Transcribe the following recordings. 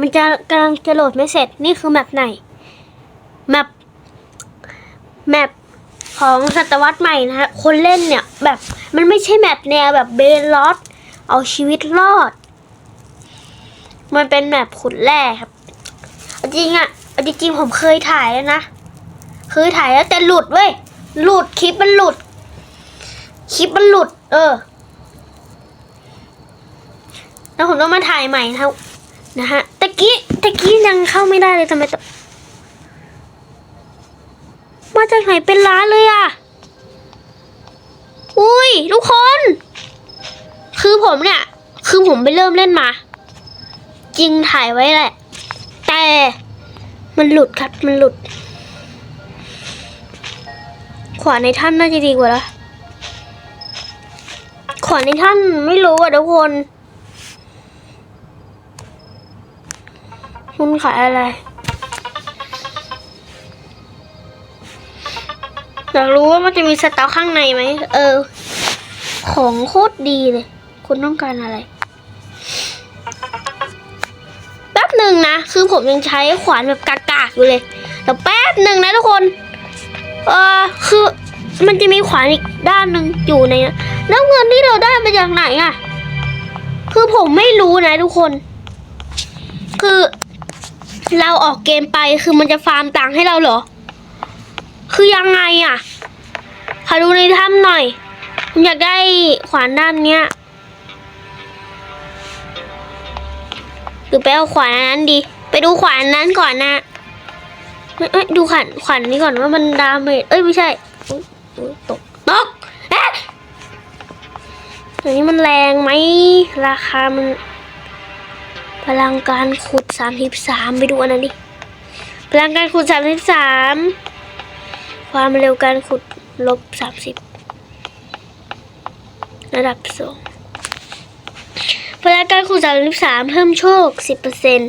มันจะกำลังจะโหลดไม่เสร็จนี่คือแมปไหนแมปแมปของศตวรรษใหม่นะฮะคนเล่นเนี่ยแบบมันไม่ใช่แมปแนวแบบเบลลอสเอาชีวิตรอด มันเป็นแมปขุดแร่ครับจริงอะจริงๆผมเคยถ่ายแล้วนะเคยถ่ายแล้วแต่หลุดเว้ยหลุดคลิปมันหลุดคลิปมันหลุด เออ แล้วผมต้องมาถ่ายใหม่ครับ นะฮะตะกี้ตะกี้ยังเข้าไม่ได้เลยทำไมตองมาจากไหนเป็นล้านเลยอะ อุ้ยทุกคน คือผมเนี่ย คือผมไปเริ่มเล่นมา จริงถ่ายไว้แหละ แต่มันหลุดครับมันหลุด ขวานในท่านน่าจะดีกว่าละขวานในท่านไม่รู้อะทุกคน คุณขายอะไรอยากรู้ว่ามันจะมีสต็อกข้างในไหม เออ ของโคตรดีเลย คุณต้องการอะไร แป๊บหนึ่งนะ คือผมยังใช้ขวานแบบกากๆอยู่เลยแต่แป๊บหนึ่งนะทุกคน เออคือมันจะมีขวานอีกด้านหนึ่งอยู่ในนั้นแล้วเงินที่เราได้มาจากไหนอะ่ะ คือผมไม่รู้นะทุกคน คือ เราออกเกมไปคือมันจะฟาร์มตังค์ให้เราเหรอ คือยังไงอะ่ะ ขอดูในถ้ำหน่อย ผมอยากได้ขวานด้านเนี้ยหรือไปเอาขวานนั้นดี ไปดูขวานนั้นก่อนนะเอ้ยดูขวานขวานนี้ก่อนว่ามันดาเมจเอ้ยไม่ใช่ตกตกเอ๊ะอันนี้มันแรงไหมราคามัน พลังการขุดสามสิบสามไปดูอันนั้นดิ พลังการขุดสามสิบสามความเร็วการขุดลบสามสิบระดับสองพลังการขุดสามสิบสามเพิ่มโชคสิบเปอร์เซ็น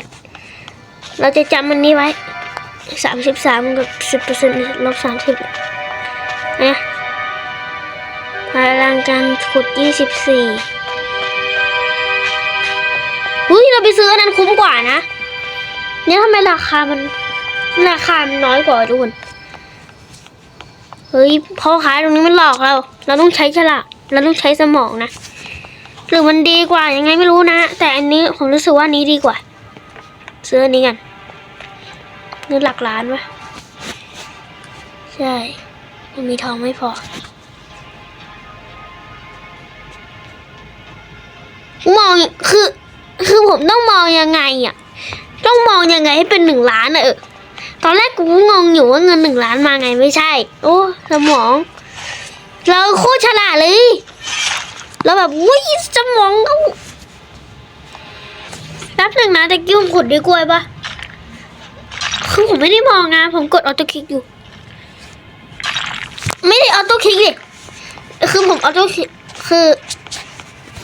เราจะจำมันนี้ไว้สามสิบสามกับสิบเปอร์เซ็นลบสามสิบนะพลังการขุดยี่สิบสี่ เราไปซื้ออันนั้นคุ้มกว่านะ เนี่ยทำไมราคามันราคามันน้อยกว่าทุกคนเฮ้ยพ่อค้าตรงนี้มันหลอกเรา เราต้องใช้ฉลากเราต้องใช้สมองนะ หรือมันดีกว่ายังไงไม่รู้นะ แต่อันนี้ผมรู้สึกว่านนี้ดีกว่า ซื้ออันนี้กันเงินหลักล้านวะใช่มันมีทองไม่พอมองคือ คือผมต้องมองยังไงอะ ต้องมองยังไงให้เป็นหนึ่งล้านอะเออตอนแรกกูงงอยู่ว่าเงินหนึ่งล้านมาไงไม่ใช่ โอ้สมอง เราโคตรฉลาดเลยเราแบบวุ้ยสมองเขาแป๊บหนึ่งนะแต่กิ้วผมกดด้วยกล้วยปะคือผมไม่ได้มองนะ ผมกดออโต้คลิกอยู่ ไม่ได้ออโต้คลิกดิคือผมออโต้คลิกคือ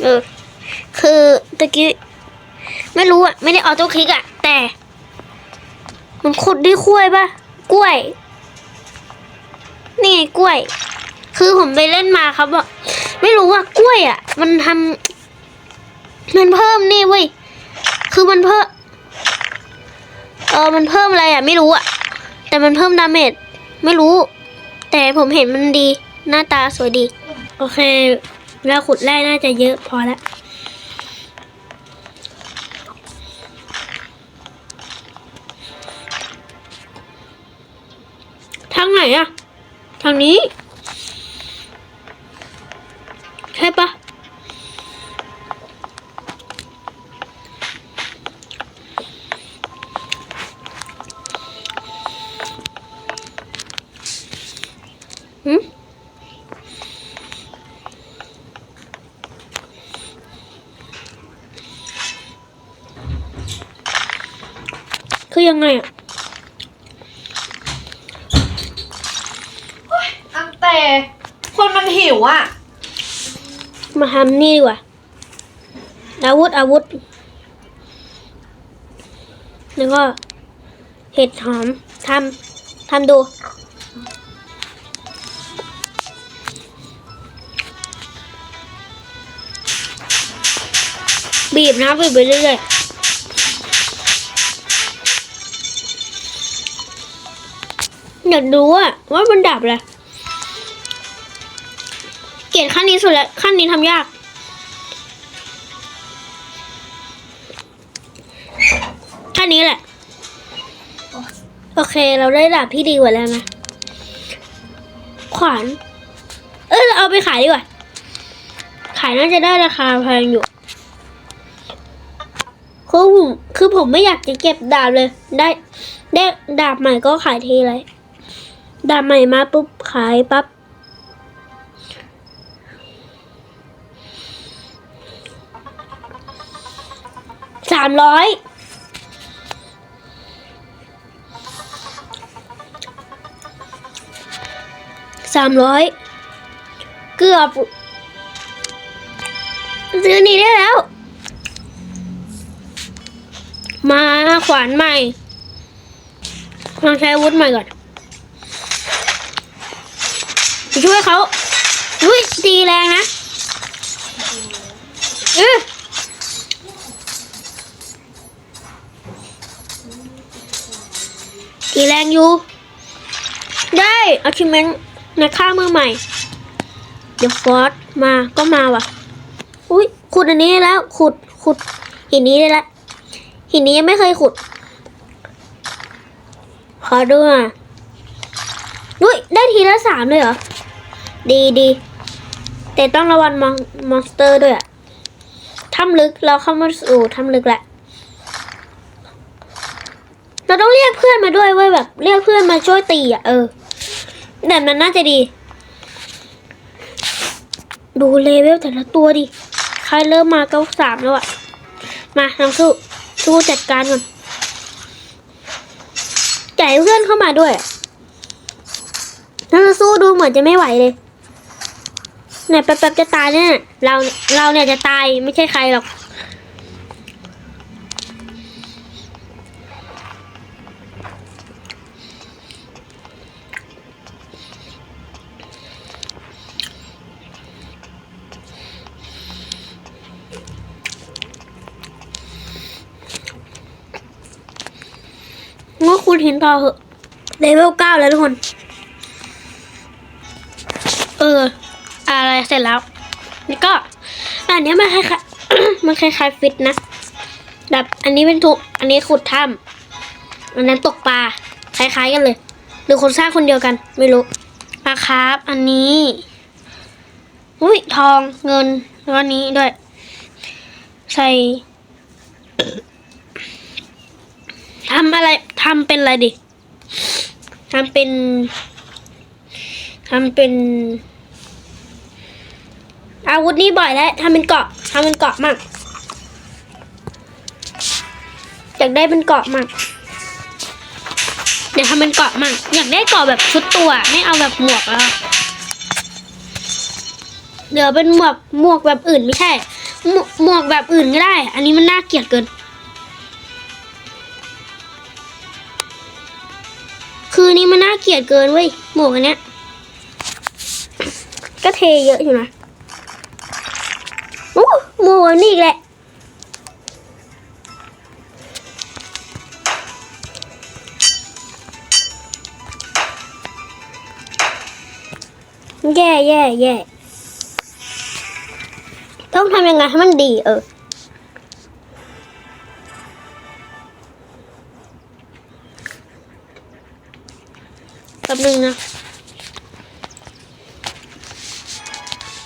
เออ คือตะกี้ ไม่รู้อะ ไม่ได้ออโต้คลิกอะ แต่ มันขุดด้วยกล้วยปะกล้วย นี่ไงกล้วย คือผมไปเล่นมาครับว่าไม่รู้ว่ากล้วยอะ มันทำมันเพิ่มนี่เว้ย คือมันเพิ่ม เออมันเพิ่มอะไรอะ ไม่รู้อะ แต่มันเพิ่มดาเมจ ไม่รู้ แต่ผมเห็นมันดี หน้าตาสวยดี โอเคแล้วขุดแร่น่าจะเยอะพอแล้ว อะทางนี้ ใช่ปะหืมคือยังไงอะ หิวอะ มาทำนี่ดีกว่า อาวุธอาวุธ แล้วก็เห็ดหอมทำทำดู บีบนะบีบไปเรื่อยๆอยากดูว่าว่ามันดับแหละ กรดขั้นนี้สุดแล้วขั้นนี้ทำยาก ขั้นนี้แหละ โอเคเราได้ดาบที่ดีกว่าแล้วนะ ขวาน เออเราเอาไปขายดีกว่า ขายน่าจะได้ราคาแพงอยู่คือผมคือผมไม่อยากจะเก็บดาบเลย ได้ได้ดาบใหม่ก็ขายทีเลย ดาบใหม่มาปุ๊บขายปั๊บ สามร้อยสามร้อยเกือบซื้อนี่ได้แล้ว มาขวานใหม่ลองใช้อาวุธใหม่ก่อน ช่วยเขาอุ้ยตีแรงนะเออ ตีแรงอยู่ได้อาชิเมนในค่ามือใหม่ เดี๋ยวฟอสมาก็มาว่ะ อุ้ยขุดอันนี้ได้แล้ว ขุดขุดหินนี้ได้แล้วหินนี้ยังไม่เคยขุด ขอดูอะอุ้ยได้ทีละสามเลยเหรอ ดีดีแต่ต้องระวังมอนมอนสเตอร์ด้วยอะถ้ำลึกเราเข้ามาสู่ถ้ำลึกแหละ เราต้องเรียกเพื่อนมาด้วยเว้ยแบบ เรียกเพื่อนมาช่วยตีอะเออแบบนั้นน่าจะดี ดูเลเวลแต่ละตัวดิ ใครเริ่มมาเก้าสามแล้วอะ มาลองสู้สู้จัดการก่อนไก่เพื่อนเข้ามาด้วยถ้าจะสู้ดูเหมือนจะไม่ไหวเลยเนี่ยแป๊บๆจะตายเนี่ยเราเราเนี่ยจะตายไม่ใช่ใครหรอก ว่าคุณเห็นต่อเหอะเลเวลเก้าแล้วทุกคน เออ อะไรเสร็จแล้วนี่ก็อันนี้มันคล้ายๆมันคล้ายๆฟิตนะแบบอันนี้เป็นทุกอันนี้ขุดถ้ำอันนั้นตกปลาคล้ายๆกันเลย หรือคนสร้างคนเดียวกัน ไม่รู้ปลาคาร์ฟอันนี้อุ้ยทองเงินแล้วก็อันนี้ด้วย ใส่ ทำอะไรทำเป็นอะไรดิทำเป็นทำเป็น อาวุธนี้บ่อยแล้วทำเป็นเกาะทำเป็นเกาะมั่งอยากได้เป็นเกาะมั่งเดี๋ยวทำเป็นเกาะมั่งอยากได้เกาะแบบชุดตัวไม่เอาแบบหมวกแล้วเดี๋ยวเป็นหมวกหมวกแบบอื่นไม่ใช่หมหมวกแบบอื่นก็ได้ อันนี้มันน่าเกลียดเกิน คือนี่มันน่าเกลียดเกินเว้ยหมวกอันเนี้ย ก็เทเยอะอยู่นะโอ้หมวกอันนี่อีกแหละแย่แย่แย่ต้องทำยังไงให้มันดีเออ แป๊บนึงนะ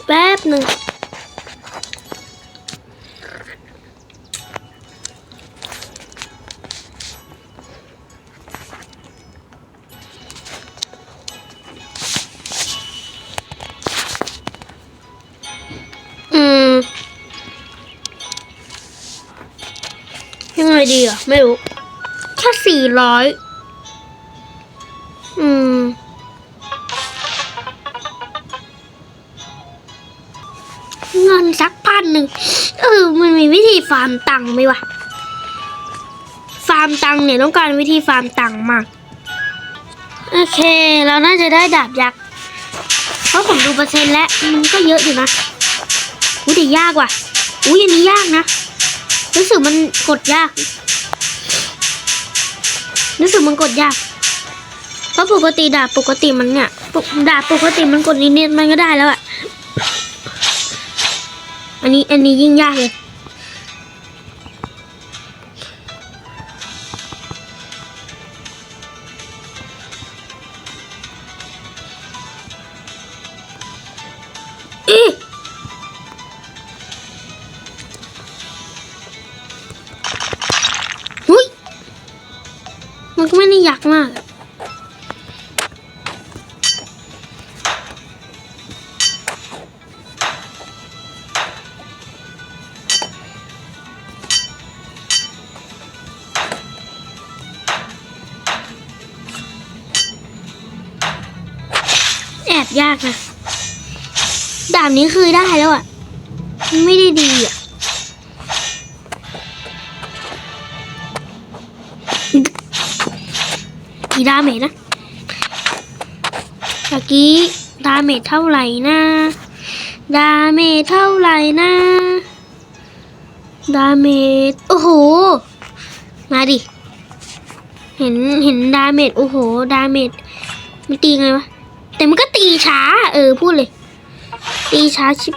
แป๊บหนึ่งอืมยังไงดีอะ ไม่รู้ แค่สี่ร้อย ฟาร์มตังค์ไหมวะ ฟาร์มตังค์เนี่ยต้องการวิธีฟาร์มตังค์มาก โอเค เราน่าจะได้ดาบยักษ์ เพราะผมดูเปอร์เซ็นต์แล้ว มันก็เยอะอยู่นะอุ้ยแต่ยากว่ะอุ้ยอันนี้ยากนะ รู้สึกมันกดยาก รู้สึกมันกดยาก เพราะปกติดาบปกติมันเนี่ยดาบปกติมันกดนิดนิดๆมันก็ได้แล้วอะอันนี้อันนี้ยิ่งยากเลย ไม่ได้ยักมากแอบยากนะ ดาบนี้คือได้แล้วอะ ไม่ได้ดีอะ กี่ดาเมจนะตะกี้ดาเมจเท่าไหร่นะดาเมจเท่าไหร่นะดาเมจโอ้โห มาดิ เห็นเห็นดาเมจโอ้โห ดาเมจมันตีไงวะ แต่มันก็ตีช้า เออพูดเลย ตีช้าชิบ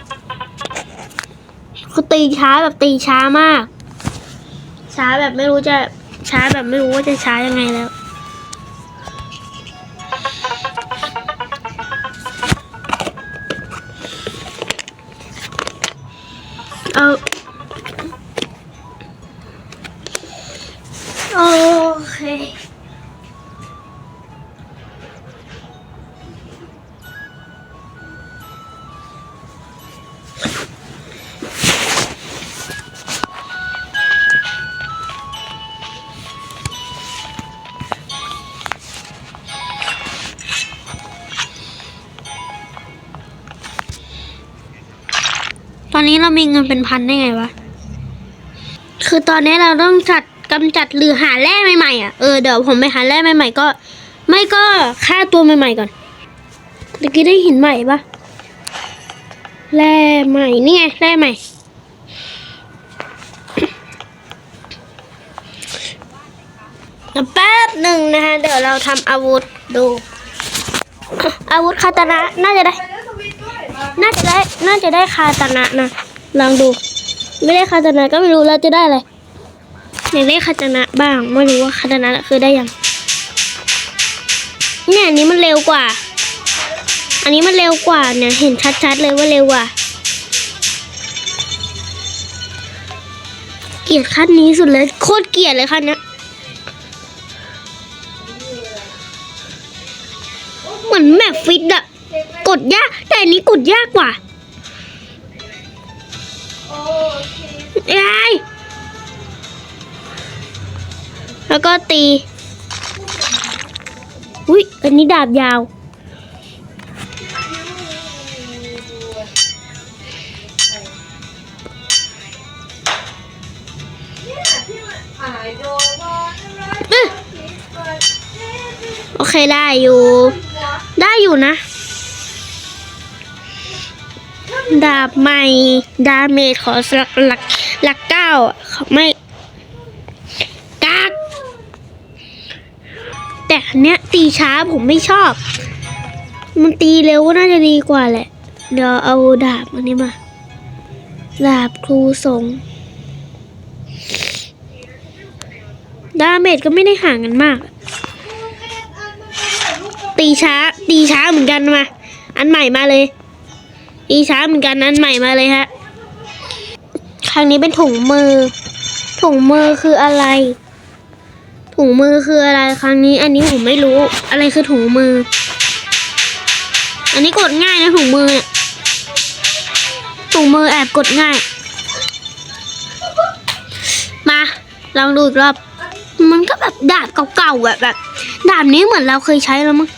คือตีช้าแบบตีช้ามาก ช้าแบบไม่รู้จะช้าแบบไม่รู้ว่าจะช้ายังไงแล้ว ตอนนี้เรามีเงินเป็นพันได้ไงวะ คือตอนนี้เราต้องจัดกำจัดหรือหาแร่ใหม่ๆอะ เออเดี๋ยวผมไปหาแร่ใหม่ๆก็ ไม่ก็ฆ่าตัวใหม่ๆก่อนตะกี้ได้หินใหม่ปะแร่ใหม่นี่ไงแร่ใหม่ แป๊บหนึ่งนะคะเดี๋ยวเราทำอาวุธดู อาวุธคาตานะน่าจะได้ น่าจะได้น่าจะได้คาตนะนะลองดู ไม่ได้คาตนะก็ไม่รู้เราจะได้อะไรอยากได้คาตนะบ้างไม่รู้ว่าคาตานะคือได้ยังเนี่ยอันนี้มันเร็วกว่า อันนี้มันเร็วกว่าเนี่ยเห็นชัดๆเลยว่าเร็วกว่าเกลียดขั้นนี้สุดเลยโคตรเกลียดเลยขั้นเนี้ยเหมือนแมปฟิตอะ กดยาก แต่อันนี้กดยากกว่าโอเคยายแล้วก็ตี อุ้ยอันนี้ดาบยาว โอเคได้อยู่ ได้อยู่นะ ดาบใหม่ดาเมจขอสักหลักหลักเก้าไม่กากแต่อันเนี้ยตีช้าผมไม่ชอบ มันตีเร็วน่าจะดีกว่าแหละ เดี๋ยวเอาดาบอันนี้มา ดาบครูสงดาเมจก็ไม่ได้ห่างกันมาก ตีช้า ตีช้าเหมือนกันมา อันใหม่มาเลย ตีช้าเหมือนกันอันใหม่มาเลยฮะ ครั้งนี้เป็นถุงมือ ถุงมือคืออะไร ถุงมือคืออะไรครั้งนี้ อันนี้ผมไม่รู้ อะไรคือถุงมือ อันนี้กดง่ายนะถุงมือเนี่ยถุงมือแอบกดง่าย มาลองดูอีกรอบ มันก็แบบดาบเก่าๆแบบแบบดาบนี้เหมือนเราเคยใช้แล้วมั้ง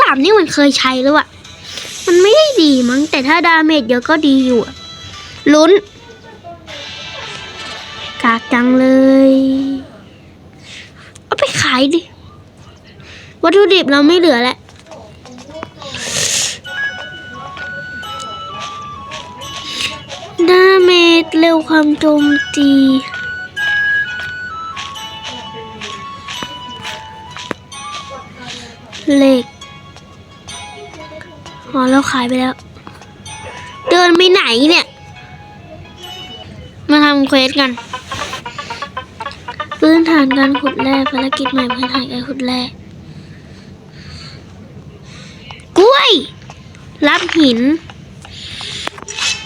ดาบนี่มันเคยใช้แล้วอะมันไม่ได้ดีมั้งแต่ถ้าดาเมจเยอะก็ดีอยู่ลุ้น กากจังเลย เอาไปขายดิ วัตถุดิบเราไม่เหลือแล้วดาเมจเร็วความโจมตีเหล็ก เราขายไปแล้ว เดินไปไหนเนี่ย มาทำเควสกัน พื้นฐานการขุดแร่ภารกิจใหม่พื้นฐานการขุดแร่กล้วย รับหิน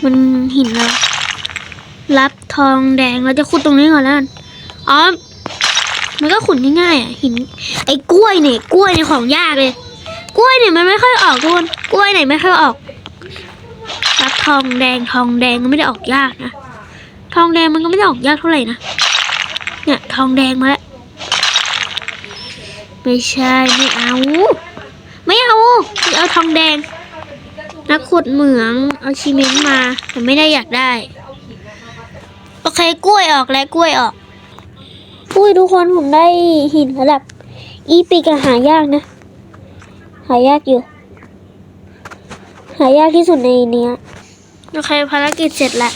มันหินแล้วรับทองแดงเราจะขุดตรงนี้ก่อนแล้วอ๋อ มันก็ขุดง่ายๆอะหิน ไอ้กล้วยเนี่ย กล้วยเนี่ยของยากเลย กล้วยเนี่ยมันไม่ค่อยออกทุกคนกล้วยเนี่ยไม่ค่อยออกรับทองแดงทองแดงก็ไม่ได้ออกยากนะทองแดงมันก็ไม่ได้ออกยากเท่าไหร่นะเนี่ยทองแดงมาแล้วไม่ใช่ไม่เอา ไม่เอาไม่เอาทองแดง นักขุดเหมืองเอาชิเมนต์มาแต่ไม่ได้อยากได้ โอเคกล้วยออกแล้วกล้วยออกอุ้ยทุกคนผมได้หินระดับอีปีกหายากนะ หายากอยู่ หายากที่สุดในเนี้ยโอเคภารกิจเสร็จแล้ว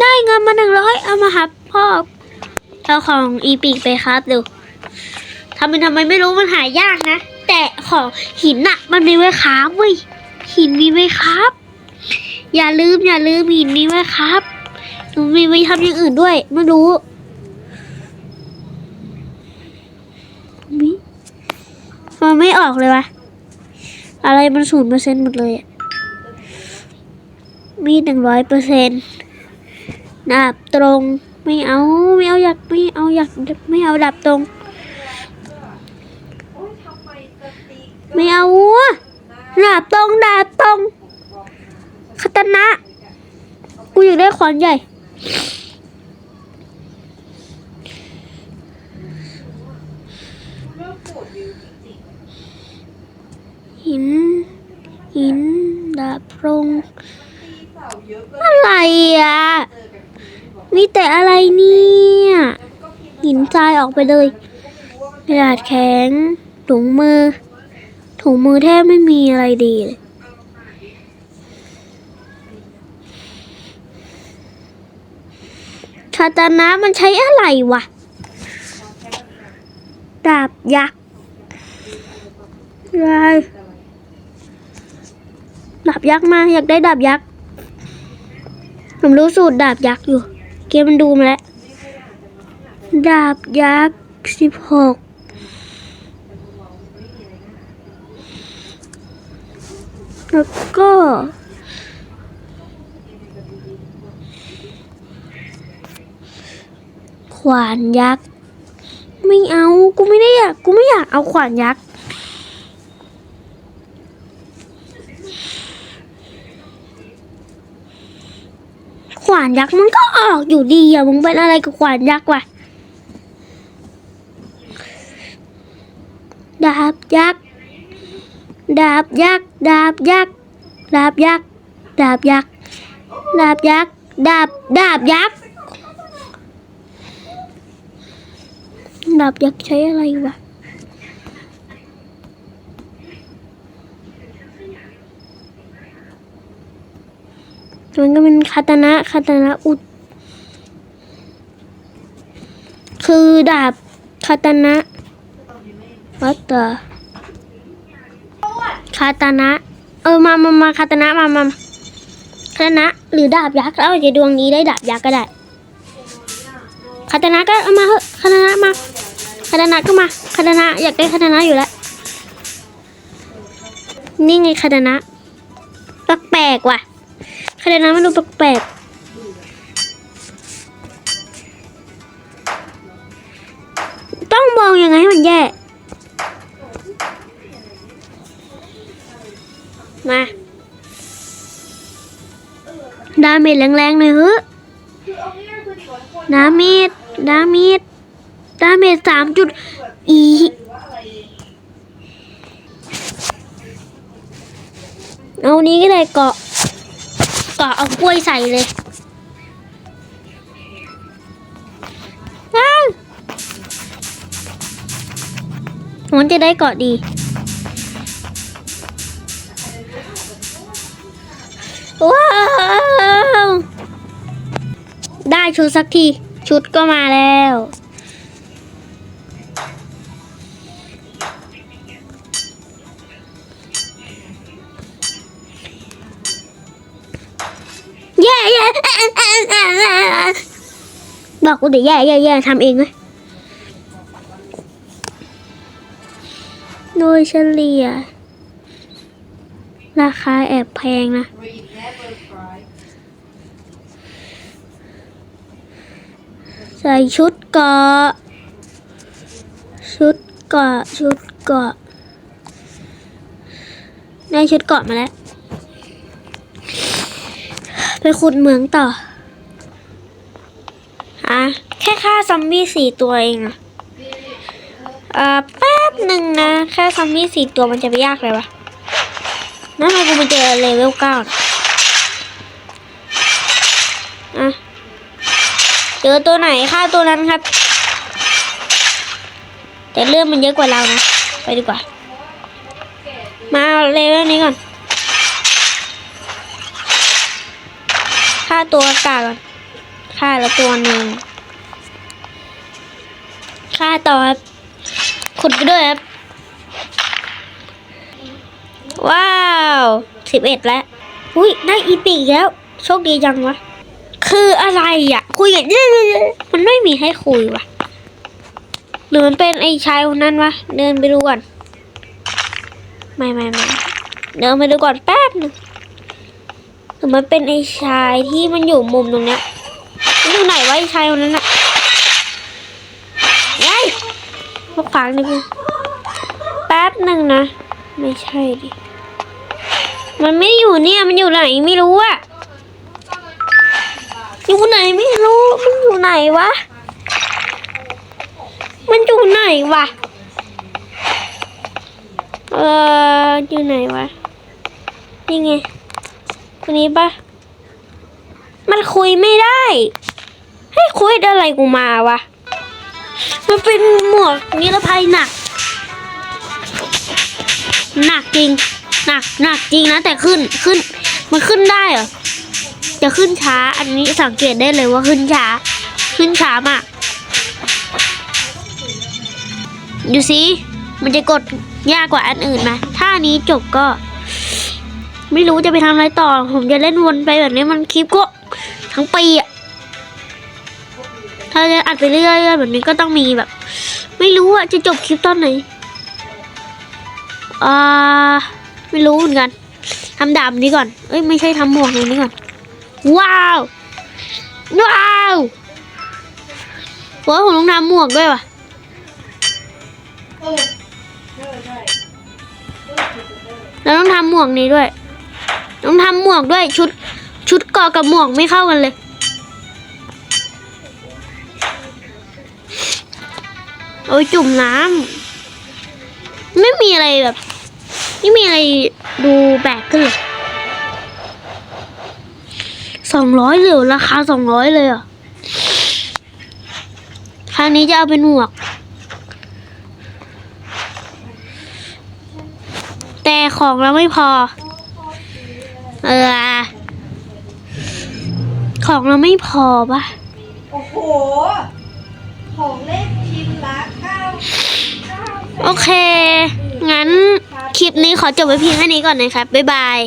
ได้เงินมาหนึ่งร้อยเอามาครับพ่อเอาของอีปีกไปครับดูทำเป็นทำไมไม่รู้มันหายากนะ แต่ของหินอะมันมีไว้ครับเว้ยหินมีไว้ครับ อย่าลืมอย่าลืมหินมีไว้ครับหนูมีไว้ทำอย่างอื่นด้วย ไม่รู้มิมัน ไม่ออกเลยวะ อะไรมันศูนย์เปอร์เซ็นต์หมดเลยมีหนึ่งร้อยเปอร์เซ็นต์ดาบตรงไม่เอาไม่เอาอยากไม่เอาอยากไม่เอาดาบตรง ไม่เอาดาบตรงดาบตรงคาตนะ กูอยากได้ขวานใหญ่ เรื่องปวดวิวจริง หิน หินดาบตรงอะไรอะ มีแต่อะไรเนี่ย หินทรายออกไปเลยกระดาษแข็ง ถุงมือ ถุงมือแทบไม่มีอะไรดีเลยคาตานะมันใช้อะไรวะ ดาบยักษ์อะไร ดาบยักษ์มาอยากได้ดาบยักษ์ผมรู้สูตรดาบยักษ์อยู่ เกมมันดูมาแล้ว ดาบยักษ์สิบหกแล้วก็ขวานยักษ์ ไม่เอา กูไม่ได้อยาก กูไม่อยากเอาขวานยักษ์านยักษ์มันก็ออกอยู่ดีอะมึงเป็นอะไรกับขวานยักษ์วะดาบยักษ์ดาบยักษ์ดาบยักษ์ดาบยักษ์ดาบยักษ์ดาบยักษ์ดาบดาบยักษ์ดาบยักษ์ใช้อะไรวะ มันก็เป็นคาตานะคาตานะอุด คือดาบคาตานะวัตเตอคาตานะ เออมามามาคาตานะมามาคาตานะ หรือดาบยักษ์แล้วจจะดวงนี้ได้ดาบยักษ์ก็ได้คาตานะก็เอามาเถอะคาตานะมาคาตานะก็มาคาตานะอยากได้คาตานะอยู่แล้วนี่ไงคาตานะแปลกๆว่ะ คาตานะมันดูแปลกๆต้องมองยังไงให้มันแย่มาดาเมจแรงๆหน่อยเฮ้ยคือเอาง่ายๆคือดีกว่าคนดาเมจดาเมจดาเมจสามจุดอีเอานี้ก็ได้เกาะ เกาเอากล้วยใส่เลยอ้าวมันจะได้เกาะดีว้าวได้ชุดสักที ชุดก็มาแล้ว บอกกูเดี๋ยวแย่แย่แย่ทำเองไหมโดยเฉลี่ย ราคาแอบแพงนะ ใส่ชุดเกาะ ชุดเกาะ ชุดเกาะ ได้ชุดเกาะมาแล้ว ไปขุดเหมืองต่ออะแค่ฆ่าซอมบี้สี่ตัวเองอะอ่าแป๊บหนึ่งนะแค่ซอมบี้สี่ตัวมันจะไปยากเลยวะนั่นทำไมกูมาเจอเลเวลเก้านะอะเจอตัวไหนฆ่าตัวนั้นครับ แต่เรื่องมันเยอะกว่าเรานะ ไปดีกว่า มาเลเวลนี้ก่อนาตัวกาก่อนฆ่าละตัวหนึ่งฆ่าต่อครับขุดไปด้วยครับ ว้าวสิบเอ็ดแล้ว อุ้ยได้อีปีกแล้ว โชคดีจังวะ คืออะไรอะ คุยกันเยอะๆมันไม่มีให้คุยวะหรือมันเป็นไอ้ชายคนนั้นวะ เดินไปดูก่อน ไม่ไม่ไม่เดินไปดูก่อนแป๊บหนึง หรือมันเป็นไอ้ชายที่มันอยู่มุมตรงเนี้ยมันอยู่ไหนวะไอ้ชายคนนั้นอะยัยมาขวางดิกูแป๊บหนึ่งนะ ไม่ใช่ดิ มันไม่อยู่เนี่ย มันอยู่ไหนไม่รู้อะอยู่ไหนไม่รู้ มันอยู่ไหนวะ มันอยู่ไหนวะ เอออยู่ไหนวะ นี่ไง คนนี้ปะมันคุยไม่ได้ ให้คุยอะไรกูมาวะ มันเป็นหมวกนิรภัยหนัก หนักจริง หนักหนักจริงนะ แต่ขึ้นขึ้น มันขึ้นได้เหรอ จะขึ้นช้า อันนี้สังเกตได้เลยว่าขึ้นช้า ขึ้นช้ามากดูสิมันจะกดยากกว่าอันอื่นไหมถ้านี้จบก็ ไม่รู้จะไปทำอะไรต่อ ผมจะเล่นวนไปแบบนี้มันคลิปก็ทั้งปีอะถ้าจะอัดไปเรื่อยๆแบบนี้ก็ต้องมีแบบ ไม่รู้อะจะจบคลิปตอนไหนอ่าไม่รู้เหมือนกันทำดาบนี้ก่อน เอ้ยไม่ใช่ทำหมวกนี้ก่อน ว้าว ว้าวโอ้ยผมต้องทำหมวกด้วยว่ะเออเออใช่เออถูกเออเราต้องทำหมวกนี้ด้วย ต้องทำหมวกด้วยชุด ชุดเกาะกับหมวกไม่เข้ากันเลย โอ้ยจุ่มน้ำไม่มีอะไรแบบ ไม่มีอะไรดูแปลกขึ้นเลยสองร้อยเลยเหรอราคาสองร้อยเลยอะคราวนี้จะเอาเป็นหมวก แต่ของเราไม่พอ เออ ของเราไม่พอปะโอ้โห ของเล่นชิ้นละเก้าเก้าโอเค งั้นคลิปนี้ขอจบไว้เพียงแค่นี้ก่อนนะครับ บ๊ายบาย